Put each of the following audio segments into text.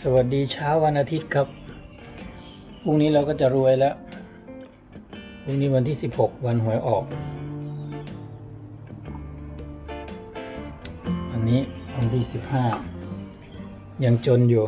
สวัสดีเช้าวันอาทิตย์ครับ พรุ่งนี้เราก็จะรวยแล้ว พรุ่งนี้วันที่ 16 วันหวยออกอันนี้วันที่ 15 ยังจนอยู่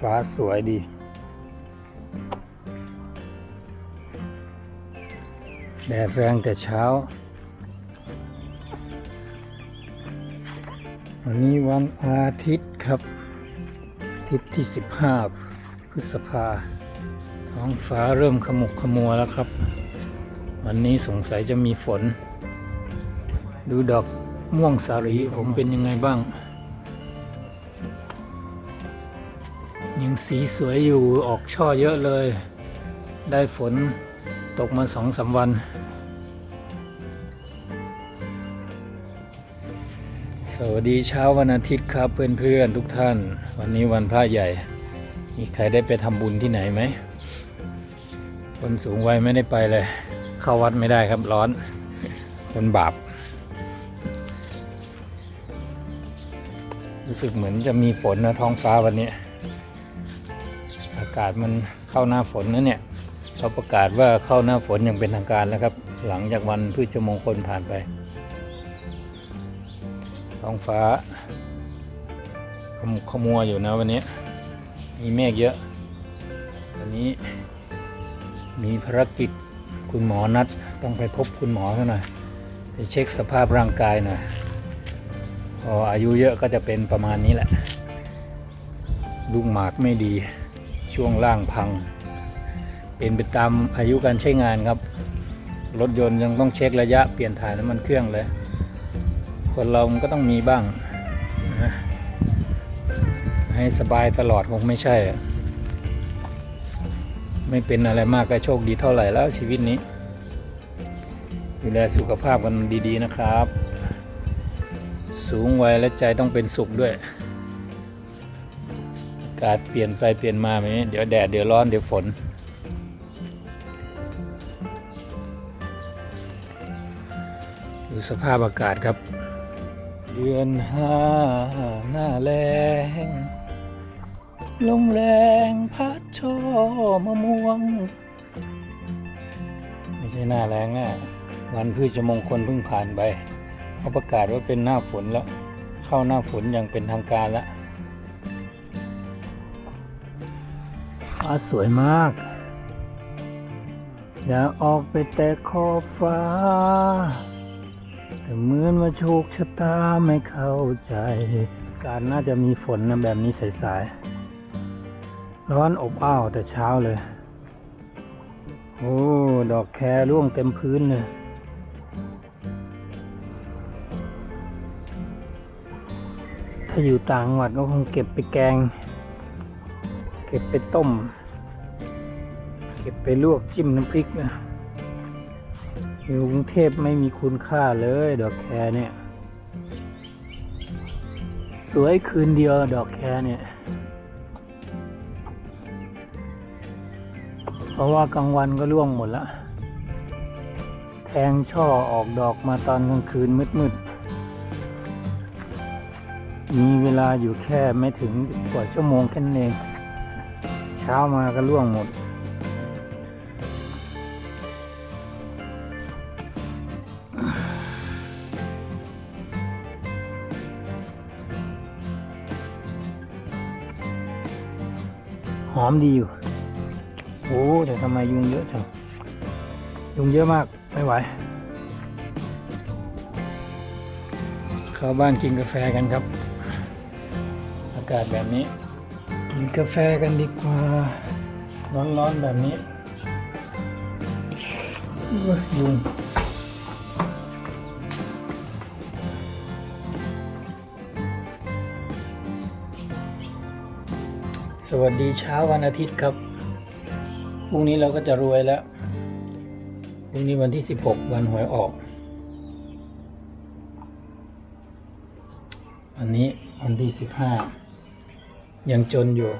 ฟ้าสวยดี แดดแรงแต่เช้า วันนี้วันอาทิตย์ครับอาทิตย์ที่ 15 พฤษภา ท้องฟ้าเริ่มขมุกขมัวแล้วครับ วันนี้สงสัยจะมีฝน ดูดอกม่วงสาลีผมเป็นยังไงบ้าง ยังสีสวยอยู่ออกช่อเยอะเลย ได้ฝนตกมาสองสามวัน สวัสดีเช้าวันอาทิตย์ครับเพื่อนๆทุกท่าน วันนี้วันพระใหญ่ มีใครได้ไปทำบุญที่ไหนไหม คนสูงวัยไม่ได้ไปเลย เข้าวัดไม่ได้ครับร้อน คนบาปรู้สึกเหมือนจะมีฝนนะท้องฟ้าวันนี้ากาศมันเข้าหน้าฝนนะเนี่ยเขาประกาศว่าเข้าหน้าฝนอย่างเป็นทางการแล้วครับ หลังจากวันพฤชมงคลผ่านไป ท้องฟ้าขมุกขมัวอยู่นะวันนี้ มีเมฆเยอะวันนี้ มีภารกิจคุณหมอนัดต้องไปพบคุณหมอซะหน่อยไปเช็คสภาพร่างกายหน่อยพออายุเยอะก็จะเป็นประมาณนี้แหละลูกหมากไม่ดี ช่วงล่างพัง เป็นไปตามอายุการใช้งานครับ รถยนต์ยังต้องเช็คระยะเปลี่ยนถ่ายน้ำมันเครื่องเลย คนเรามันก็ต้องมีบ้างนะให้สบายตลอดคงไม่ใช่ ไม่เป็นอะไรมากก็โชคดีเท่าไหร่แล้วชีวิตนี้ ดูแลสุขภาพกันดีๆนะครับ สูงวัยและใจต้องเป็นสุขด้วย กาศเปลี่ยนไปเปลี่ยนมาแบบนี้เดี๋ยวแดดเดี๋ยวร้อนเดี๋ยวฝน ดูสภาพอากาศครับ เดือนห้าหน้าแรงลมแรงพัดช่อมะม่วง ไม่ใช่หน้าแรงนะวันพฤชมงคลเพิ่งผ่านไปเขาประกาศว่าเป็นหน้าฝนแล้ว เข้าหน้าฝนอย่างเป็นทางการแล้ว ฟ้าสวยมาก อยากออกไปแต่ขอบฟ้า แต่เหมือนว่าโชคชะตาไม่เข้าใจ การน่าจะมีฝนนะแบบนี้สายๆ ร้อนอบอ้าวแต่เช้าเลย โอ้ ดอกแครร่วงเต็มพื้นเลยถ้าอยู่ต่างจังหวัดก็คงเก็บไปแกง เก็บไปต้ม เก็บไปลวกจิ้มน้ำพริกนะอยู่กรุงเทพไม่มีคุณค่าเลยดอกแคเนี่ย สวยคืนเดียวดอกแคเนี่ย เพราะว่ากลางวันก็ร่วงหมดละแทงช่อออกดอกมาตอนกลางคืนมืดๆมีเวลาอยู่แค่ไม่ถึงกว่าชั่วโมงแค่นั้นเอง ช้ามาก็ร่วงหมด หอมดีอยู่ โอ้แต่ทำไมยุงเยอะจัง ยุงเยอะมาก ไม่ไหว เข้าบ้านกินกาแฟกันครับ อากาศแบบนี้ กินกาแฟกันดีกว่า ร้อนๆแบบนี้ยยุงสวัสดีเช้าวันอาทิตย์ครับ พรุ่งนี้เราก็จะรวยแล้ว พรุ่งนี้วันที่ 16 วันหวยออกอันนี้วันที่ 15 ยังจนอยู่